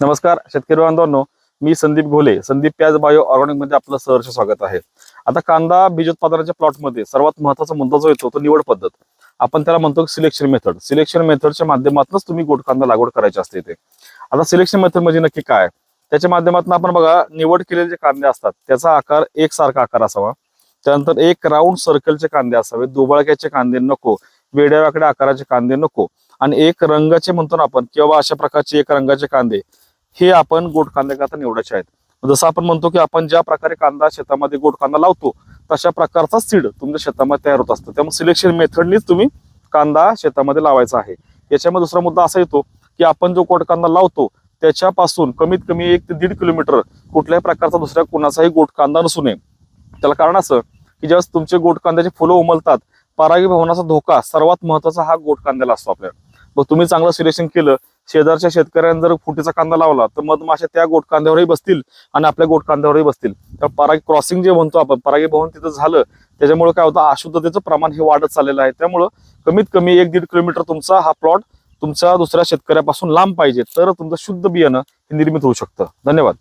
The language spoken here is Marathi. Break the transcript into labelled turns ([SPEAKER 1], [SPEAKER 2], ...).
[SPEAKER 1] नमस्कार शेतकरी बांधवांनो मी संदीप घोले संदीप प्याज बायो ऑर्गॅनिकमध्ये आपलं सहर्ष स्वागत आहे. आता कांदा बीजोत्पादनाच्या प्लॉटमध्ये सर्वात महत्त्वाचा मुद्दा जो येतो तो निवड पद्धत. आपण त्याला म्हणतो सिलेक्शन मेथड सिलेक्शन मेथडच्या माध्यमातूनच तुम्ही गोड कांदा लागवड करायची असते ते आता सिलेक्शन मेथड म्हणजे नक्की काय? त्याच्या माध्यमातून आपण बघा निवड केलेले जे कांदे असतात त्याचा आकार एकसारखा आकार असावा. त्यानंतर एक राऊंड सर्कलचे कांदे असावे. दुबळक्याचे कांदे नको वेड्यावाकड्या आकाराचे कांदे नको. आणि एक रंगाचे म्हणतो ना आपण किंवा अशा प्रकारचे एक रंगाचे कांदे हे आपण गोड कांद्याकरता निवडायचे आहेत. जसं आपण म्हणतो की आपण ज्या प्रकारे कांदा शेतामध्ये गोड कांदा लावतो तशा प्रकारचा सीड तुमच्या शेतामध्ये तयार होत असतं. त्यामुळे सिलेक्शन मेथडनीच तुम्ही कांदा शेतामध्ये लावायचा आहे. याच्यामध्ये दुसरा मुद्दा असा येतो की आपण जो गोड कांदा लावतो त्याच्यापासून कमीत कमी एक ते दीड किलोमीटर कुठल्याही प्रकारचा दुसऱ्या कोणाचाही गोड कांदा नसू नये. त्याला कारण असं की ज्यावेळेस तुमचे गोड कांद्याचे फुलं उमलतात परागीभवनाचा धोका सर्वात महत्त्वाचा हा गोड कांद्याला असतो आपल्याला. मग तुम्ही चांगलं सिलेक्शन केलं शेजारच्या शेतकऱ्यांनी जर फुटीचा कांदा लावला तर मधमाशा त्या गोट कांद्यावरही बसतील आणि आपल्या गोट कांद्यावरही बसतील. तर परागी क्रॉसिंग जे म्हणतो आपण परागी भवन तिथं झालं त्याच्यामुळे काय होतं अशुद्धतेचं प्रमाण हे वाढत चाललेलं आहे. त्यामुळं कमीत कमी एक दीड किलोमीटर तुमचा हा प्लॉट तुमचा दुसऱ्या शेतकऱ्यापासून लांब पाहिजे तर तुमचं शुद्ध बियाणं हे निर्मित होऊ शकतं. धन्यवाद.